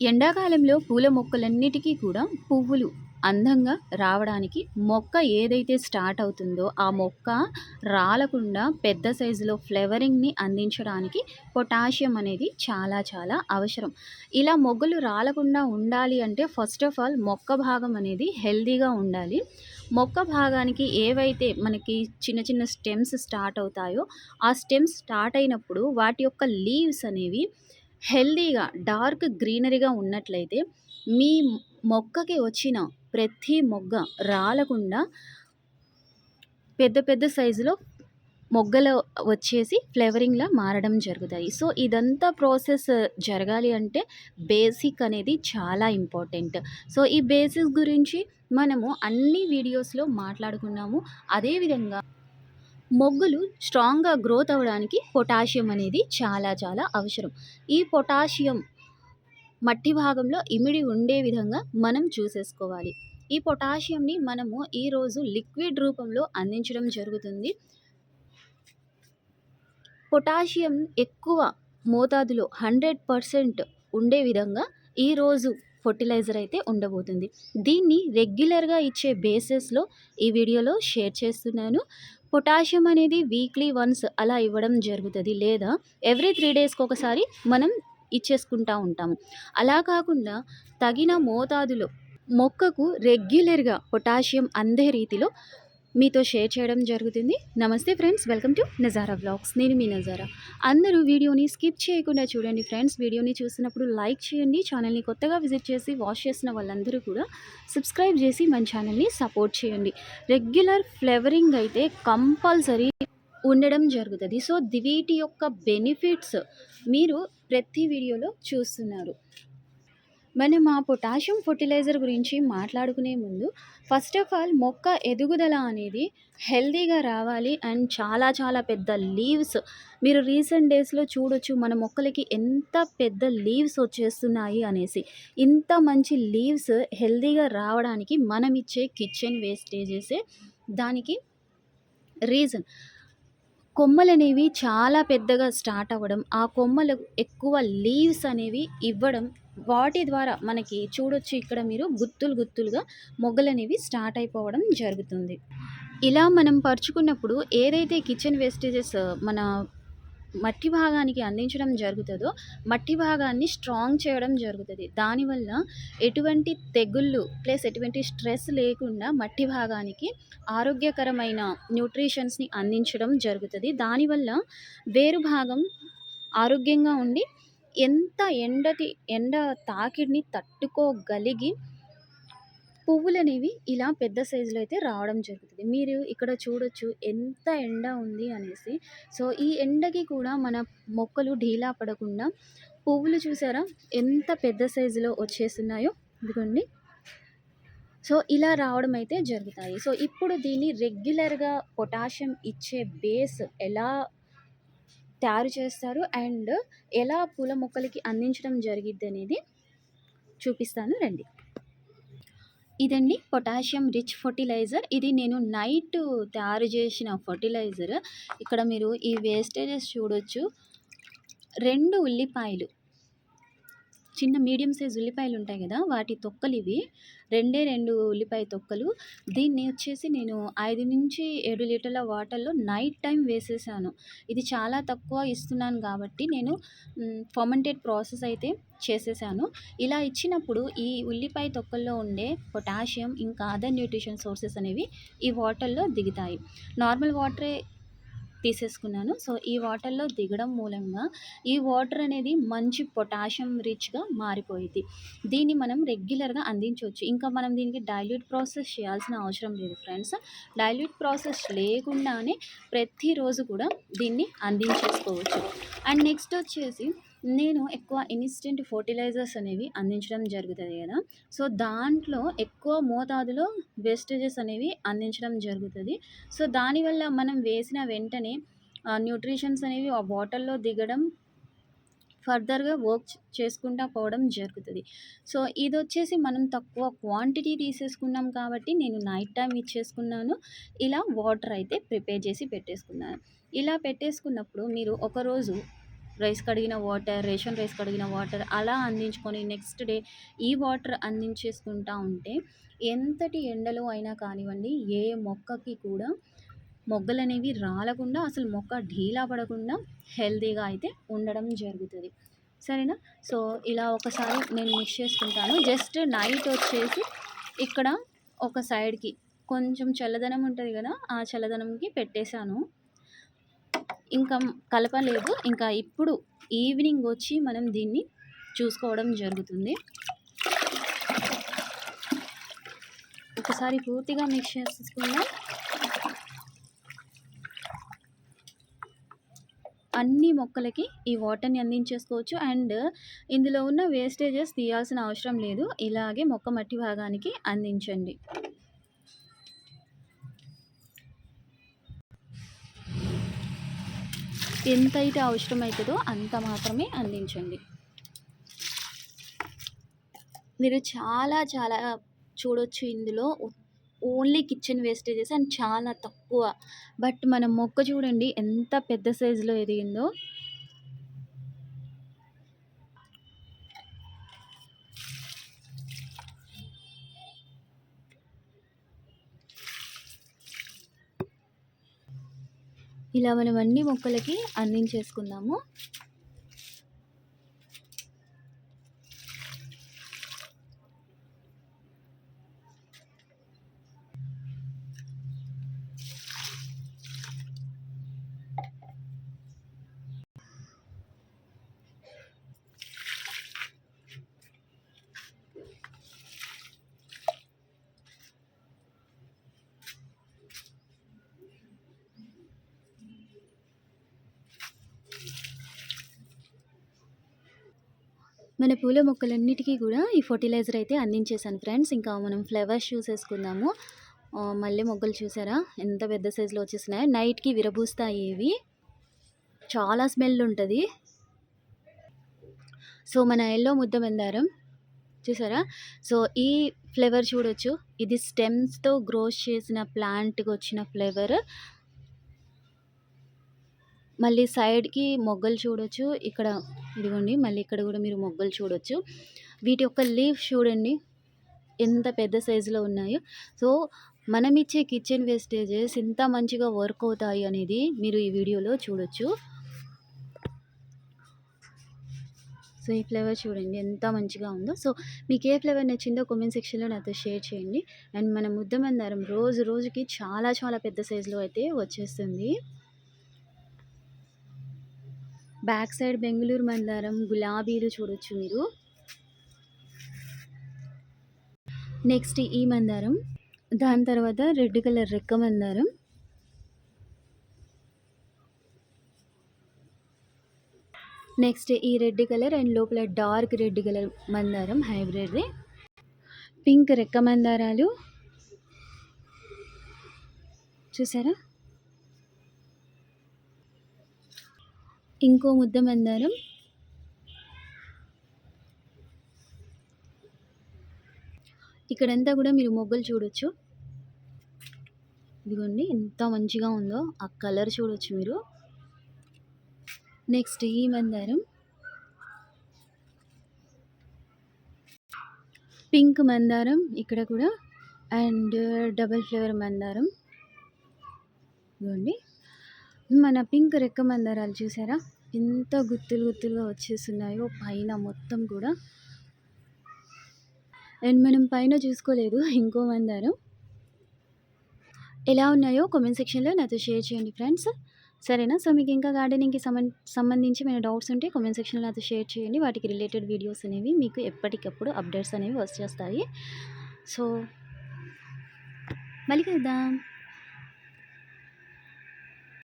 ఎండాకాలంలో పూల మొక్కలన్నిటికీ కూడా పువ్వులు అందంగా రావడానికి మొక్క ఏదైతే స్టార్ట్ అవుతుందో ఆ మొక్క రాలకుండా పెద్ద సైజులో ఫ్లేవరింగ్ని అందించడానికి పొటాషియం అనేది చాలా చాలా అవసరం. ఇలా మొగ్గలు రాలకుండా ఉండాలి అంటే ఫస్ట్ ఆఫ్ ఆల్ మొక్క భాగం అనేది హెల్దీగా ఉండాలి. మొక్క భాగానికి ఏవైతే మనకి చిన్న చిన్న స్టెమ్స్ స్టార్ట్ అవుతాయో ఆ స్టెమ్స్ స్టార్ట్ అయినప్పుడు వాటి యొక్క లీవ్స్ అనేవి హెల్దీగా డార్క్ గ్రీనరీగా ఉన్నట్లయితే మీ మొక్కకి వచ్చిన ప్రతి మొగ్గ రాలకుండా పెద్ద పెద్ద సైజులో మొగ్గలు వచ్చేసి ఫ్లేవరింగ్లా మారడం జరుగుతాయి. సో ఇదంతా ప్రాసెస్ జరగాలి అంటే బేసిక్ అనేది చాలా ఇంపార్టెంట్. సో ఈ బేసిక్స్ గురించి మనము అన్ని వీడియోస్లో మాట్లాడుకున్నాము. అదేవిధంగా మొగ్గులు స్ట్రాంగ్గా గ్రోత్ అవ్వడానికి పొటాషియం అనేది చాలా చాలా అవసరం. ఈ పొటాషియం మట్టి భాగంలో ఇమిడి ఉండే విధంగా మనం చూసేసుకోవాలి. ఈ పొటాషియంని మనము ఈరోజు లిక్విడ్ రూపంలో అందించడం జరుగుతుంది. పొటాషియం ఎక్కువ మోతాదులో హండ్రెడ్ పర్సెంట్ ఉండే విధంగా ఈరోజు ఫర్టిలైజర్ అయితే ఉండబోతుంది. దీన్ని రెగ్యులర్గా ఇచ్చే బేసిస్లో ఈ వీడియోలో షేర్ చేస్తున్నాను. పొటాషియం అనేది వీక్లీ వన్స్ అలా ఇవ్వడం జరుగుతుంది లేదా ఎవ్రీ త్రీ డేస్కి ఒకసారి మనం ఇచ్చేసుకుంటూ ఉంటాము. అలా కాకుండా తగిన మోతాదులో మొక్కకు రెగ్యులర్గా పొటాషియం అందే రీతిలో మీతో షేర్ చేయడం జరుగుతుంది. నమస్తే friends welcome to Nazara blogs నేను మీ నజారా. అందరూ వీడియోని స్కిప్ చేయకుండా చూడండి ఫ్రెండ్స్. వీడియోని చూసినప్పుడు లైక్ చేయండి. ఛానల్ని కొత్తగా విజిట్ చేసి వాచ్ చేసిన వాళ్ళందరూ కూడా సబ్స్క్రైబ్ చేసి మన ఛానల్ని సపోర్ట్ చేయండి. రెగ్యులర్ ఫ్లేవరింగ్ అయితే కంపల్సరీ ఉండడం జరుగుతుంది. సో వీటి యొక్క బెనిఫిట్స్ మీరు ప్రతి వీడియోలో చూస్తున్నారు. మనం ఆ పొటాషియం ఫర్టిలైజర్ గురించి మాట్లాడుకునే ముందు ఫస్ట్ ఆఫ్ ఆల్ మొక్క ఎదుగుదల అనేది హెల్దీగా రావాలి అండ్ చాలా చాలా పెద్ద లీవ్స్. మీరు రీసెంట్ డేస్లో చూడొచ్చు మన మొక్కలకి ఎంత పెద్ద లీవ్స్ వచ్చేస్తున్నాయి అనేసి. ఇంత మంచి లీవ్స్ హెల్దీగా రావడానికి మనం ఇచ్చే కిచెన్ వేస్టేజెసే దానికి రీజన్. కొమ్మలు అనేవి చాలా పెద్దగా స్టార్ట్ అవ్వడం ఆ కొమ్మలు ఎక్కువ లీవ్స్ అనేవి ఇవ్వడం వాటి ద్వారా మనకి చూడొచ్చు ఇక్కడ మీరు గుత్తులు గుత్తులుగా మొగ్గలు అనేవి స్టార్ట్ అయిపోవడం జరుగుతుంది. ఇలా మనం పరుచుకున్నప్పుడు ఏదైతే కిచెన్ వేస్టేజెస్ మన మట్టి భాగానికి అందించడం జరుగుతుందో మట్టి భాగాన్ని స్ట్రాంగ్ చేయడం జరుగుతుంది. దానివల్ల ఎటువంటి తెగుళ్ళు ప్లస్ ఎటువంటి స్ట్రెస్ లేకుండా మట్టి భాగానికి ఆరోగ్యకరమైన న్యూట్రిషన్స్ని అందించడం జరుగుతుంది. దానివల్ల వేరు భాగం ఆరోగ్యంగా ఉండి ఎంత ఎండటి ఎండ తాకిడిని తట్టుకోగలిగి పువ్వులనేవి ఇలా పెద్ద సైజులో అయితే రావడం జరుగుతుంది. మీరు ఇక్కడ చూడొచ్చు ఎంత ఎండ ఉంది అనేసి. సో ఈ ఎండకి కూడా మన మొక్కలు ఢీలా పడకుండా పువ్వులు చూసారా? ఎంత పెద్ద సైజులో వచ్చేస్తున్నాయో ఇదిగోండి. సో ఇలా రావడం అయితే జరుగుతాయి. సో ఇప్పుడు దీన్ని రెగ్యులర్గా పొటాషియం ఇచ్చే బేస్ ఎలా తయారు చేస్తారు? అండ్ ఎలా పూల మొక్కలకి అందించడం జరిగిద్ది అనేది చూపిస్తాను. రండి. ఇదండి పొటాషియం రిచ్ ఫర్టిలైజర్. ఇది నేను నైట్ తయారు చేసిన ఫర్టిలైజర్. ఇక్కడ మీరు ఈ వేస్టేజెస్ చూడొచ్చు. రెండు ఉల్లిపాయలు. చిన్న మీడియం సైజ్ ఉల్లిపాయలు ఉంటాయి కదా వాటి తొక్కలు ఇవి. రెండే రెండు ఉల్లిపాయ తొక్కలు. దీన్ని వచ్చేసి నేను ఐదు నుంచి ఏడు లీటర్ల వాటర్లో నైట్ టైం వేసేసాను. ఇది చాలా తక్కువ ఇస్తున్నాను కాబట్టి నేను ఫర్మెంటెడ్ ప్రాసెస్ అయితే చేసేసాను. ఇలా ఇచ్చినప్పుడు ఈ ఉల్లిపాయ తొక్కల్లో ఉండే పొటాషియం ఇంకా అదర్ న్యూట్రిషన్ సోర్సెస్ అనేవి ఈ వాటర్లో దిగుతాయి. నార్మల్ వాటరే తీసేసుకున్నాను. సో ఈ వాటర్లో దిగడం మూలంగా ఈ వాటర్ అనేది మంచి పొటాషియం రిచ్గా మారిపోయింది. దీన్ని మనం రెగ్యులర్గా అందించవచ్చు. ఇంకా మనం దీనికి డైల్యూట్ ప్రాసెస్ చేయాల్సిన అవసరం లేదు ఫ్రెండ్స్. డైల్యూట్ ప్రాసెస్ లేకుండానే ప్రతిరోజు కూడా దీన్ని అందించేసుకోవచ్చు. అండ్ నెక్స్ట్ వచ్చేసి నేను ఎక్కువ ఇన్స్టెంట్ ఫర్టిలైజర్స్ అనేవి అందించడం జరుగుతుంది కదా. సో దాంట్లో ఎక్కువ మోతాదులో వేస్టేజెస్ అనేవి అందించడం జరుగుతుంది. సో దానివల్ల మనం వేసిన వెంటనే న్యూట్రిషన్స్ అనేవి ఆ బాటిల్లో దిగడం ఫర్దర్గా వర్క్ చేసుకుంటా పోవడం జరుగుతుంది. సో ఇది వచ్చేసి మనం తక్కువ క్వాంటిటీ తీసేసుకున్నాం కాబట్టి నేను నైట్ టైం ఇచ్చేసుకున్నాను. ఇలా వాటర్ అయితే ప్రిపేర్ చేసి పెట్టేసుకున్నాను. ఇలా పెట్టేసుకున్నప్పుడు మీరు ఒకరోజు రైస్ కడిగిన వాటర్ రేషన్ రైస్ కడిగిన వాటర్ అలా అందించుకొని నెక్స్ట్ డే ఈ వాటర్ అందించేసుకుంటా ఉంటే ఎంతటి ఎండలు అయినా కానివ్వండి ఏ మొక్కకి కూడా మొగ్గలు అనేవి రాలకుండా అసలు మొక్క ఢీలా పడకుండా హెల్తీగా అయితే ఉండడం జరుగుతుంది. సరేనా? సో ఇలా ఒకసారి నేను మిక్స్ చేసుకుంటాను. జస్ట్ నైట్ వచ్చేసి ఇక్కడ ఒక సైడ్కి కొంచెం చల్లదనం ఉంటుంది కదా ఆ చల్లదనంకి పెట్టేశాను. ఇంకా కలపలేదు. ఇంకా ఇప్పుడు ఈవినింగ్ వచ్చి మనం దీన్ని చూసుకోవడం జరుగుతుంది. ఒకసారి పూర్తిగా మిక్స్ చేసుకుందాం. అన్ని మొక్కలకి ఈ వాటర్ని అందించేసుకోవచ్చు. అండ్ ఇందులో ఉన్న వేస్టేజెస్ తీయాల్సిన అవసరం లేదు. ఇలాగే మొక్క మట్టి భాగానికి అందించండి. ఎంతైతే అవసరమవుతుందో అంత మాత్రమే అందించండి. మీరు చాలా చాలా చూడొచ్చు ఇందులో. ఓన్లీ కిచెన్ వేస్టేజెస్ అండ్ చాలా తక్కువ. బట్ మన మొక్క చూడండి ఎంత పెద్ద సైజులో ఎదిగిందో. ఇలా మనం అన్ని మొక్కలకి అందించేసుకుందాము. మన పూల మొక్కలన్నిటికీ కూడా ఈ ఫర్టిలైజర్ అయితే అందించేసాను ఫ్రెండ్స్. ఇంకా మనం ఫ్లవర్స్ చూసేసుకుందాము మళ్ళీ మొగ్గలు చూసారా? ఎంత పెద్ద సైజులో వచ్చేసినాయి. నైట్కి విరబూస్తాయి ఇవి. చాలా స్మెల్ ఉంటుంది. సో మన ఎల్లో ముద్ద మందారం చూసారా? సో ఈ ఫ్లేవర్ చూడొచ్చు. ఇది స్టెమ్స్తో గ్రోస్ చేసిన ప్లాంట్కి వచ్చిన ఫ్లేవర్. మళ్ళీ సైడ్కి మొగ్గలు చూడొచ్చు. ఇక్కడ ఇదిగోండి మళ్ళీ ఇక్కడ కూడా మీరు మొగ్గలు చూడొచ్చు. వీటి యొక్క లీఫ్ చూడండి ఎంత పెద్ద సైజులో ఉన్నాయో. సో మనం ఇచ్చే కిచెన్ వేస్టేజెస్ ఎంత మంచిగా వర్క్ అవుతాయి అనేది మీరు ఈ వీడియోలో చూడొచ్చు. సో ఈ ఫ్లేవర్ చూడండి ఎంత మంచిగా ఉందో. సో మీకు ఏ ఫ్లేవర్ నచ్చిందో కామెంట్ సెక్షన్లో నాతో షేర్ చేయండి. అండ్ మన ముద్దమందారం రోజు రోజుకి చాలా చాలా పెద్ద సైజులో అయితే వచ్చేస్తుంది. బ్యాక్ సైడ్ బెంగళూరు మందారం గులాబీలు చూడొచ్చు మీరు. నెక్స్ట్ ఈ మందారం దాని తర్వాత రెడ్ కలర్ రెక్క మందారం నెక్స్ట్ ఈ రెడ్ కలర్ అండ్ లోపల డార్క్ రెడ్ కలర్ మందారం హైబ్రిడ్ పింక్ రెక్క మందారాలు చూసారా? ఇంకో ముద్ద మందారం ఇక్కడంతా కూడా మీరు మొగ్గలు చూడొచ్చు. ఇదిగోండి ఎంత మంచిగా ఉందో ఆ కలర్ చూడొచ్చు మీరు. నెక్స్ట్ ఈ మందారం పింక్ మందారం ఇక్కడ కూడా. అండ్ డబల్ ఫ్లేవర్ మందారం ఇదిగోండి. మన పింక్ రెక్క మందారాలు చూసారా? ఎంత గుత్తులు గుత్తులుగా వచ్చేస్తున్నాయో పైన మొత్తం కూడా. అండ్ మనం పైన చూసుకోలేదు ఇంకో మందారం. ఎలా ఉన్నాయో కామెంట్ సెక్షన్లో నాతో షేర్ చేయండి ఫ్రెండ్స్ సరేనా? సో మీకు ఇంకా గార్డెనింగ్కి సంబంధ సంబంధించి మన డౌట్స్ ఉంటే కామెంట్ సెక్షన్లో నాతో షేర్ చేయండి. వాటికి రిలేటెడ్ వీడియోస్ అనేవి మీకు ఎప్పటికప్పుడు అప్డేట్స్ అనేవి వచ్చేస్తాయి సో మళ్ళీ కలుద్దాం.